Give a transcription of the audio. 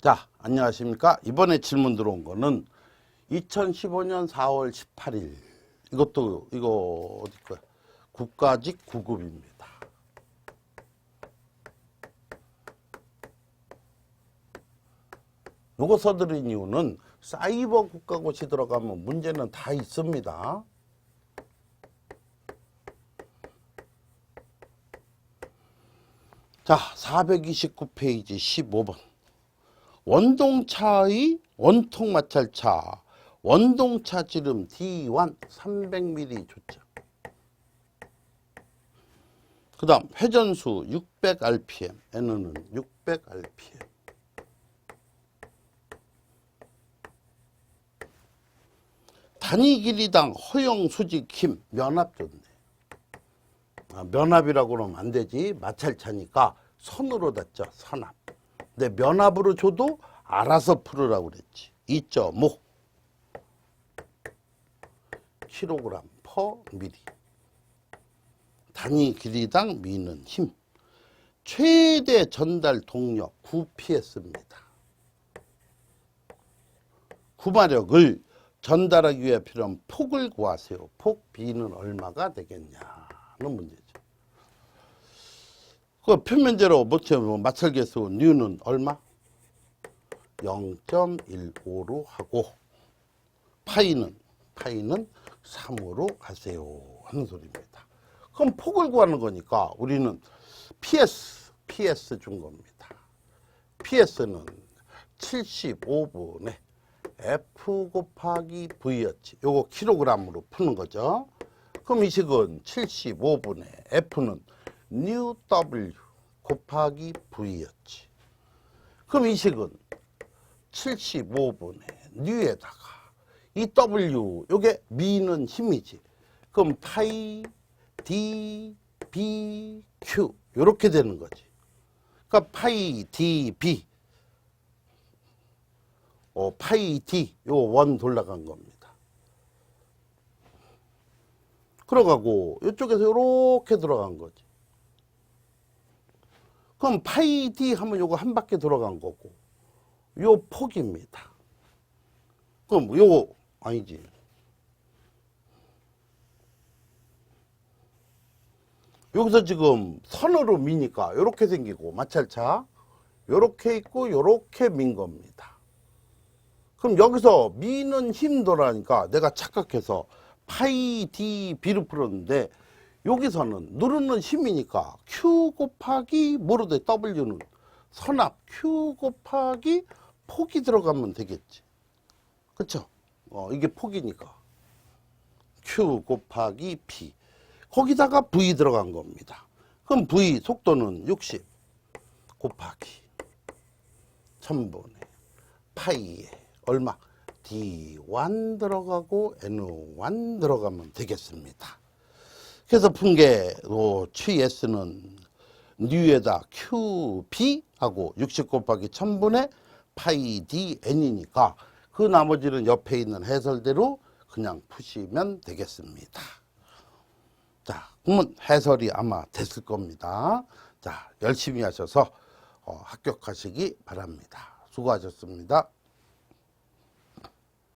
자, 안녕하십니까. 이번에 질문 들어온 거는 2015년 4월 18일. 이것도, 이거, 어디 거야? 국가직 구급입니다. 요거 써드린 이유는 사이버 국가고시 들어가면 문제는 다 있습니다. 자, 429페이지 15번. 원동차의 원통 마찰차, 원동차 지름 D1 300mm 조정. 그 다음 회전수 600rpm, N는 600rpm. 단위 길이당 허용 수직 힘 면압 좋네. 아, 면압이라고 그러면 안 되지. 마찰차니까 선으로 닫죠. 선압. 근데 면압으로 줘도 알아서 풀으라고 그랬지. 2.5 kg per 미리. 단위 길이당 미는 힘. 최대 전달 동력 9ps입니다. 구마력을 전달하기 위해 필요한 폭을 구하세요. 폭 B는 얼마가 되겠냐는 문제죠. 그 표면제로 못해면 마찰계수 뉴는 얼마? 0.15로 하고 파이는 파이는 3으로 하세요 하는 소리입니다. 그럼 폭을 구하는 거니까 우리는 PS PS 준 겁니다. PS는 75분의 F 곱하기 V였지. 요거 킬로그램으로 푸는 거죠. 그럼 이 식은 75분의 F는 뉴 W 곱하기 V였지. 그럼 이 식은 75분의 뉴에다가 이 W 요게 미는 힘이지. 그럼 파이 D B Q 요렇게 되는 거지. 그러니까 파이 D B 어, 파이 D 요원 돌아간 겁니다. 그러가고 이쪽에서 요렇게 들어간 거지. 그럼 파이 D 하면 요거 한 바퀴 들어간 거고 요 폭입니다. 그럼 요거 아니지. 여기서 지금 선으로 미니까 요렇게 생기고 마찰차 요렇게 있고 요렇게 민 겁니다. 그럼 여기서 미는 힘도라니까 내가 착각해서 파이 D B를 풀었는데 여기서는 누르는 힘이니까 Q 곱하기 뭐로 돼? W는 선압 Q 곱하기 폭이 들어가면 되겠지. 그쵸? 어, 이게 폭이니까. Q 곱하기 P. 거기다가 V 들어간 겁니다. 그럼 V 속도는 60 곱하기 1000분의 파이에 얼마? D1 들어가고 N1 들어가면 되겠습니다. 그래서 푼게 취S는 뉴에다 QB 하고 60 곱하기 1000분의 파이 DN이니까 그 나머지는 옆에 있는 해설대로 그냥 푸시면 되겠습니다. 자, 그러면 해설이 아마 됐을 겁니다. 자, 열심히 하셔서 어, 합격하시기 바랍니다. 수고하셨습니다.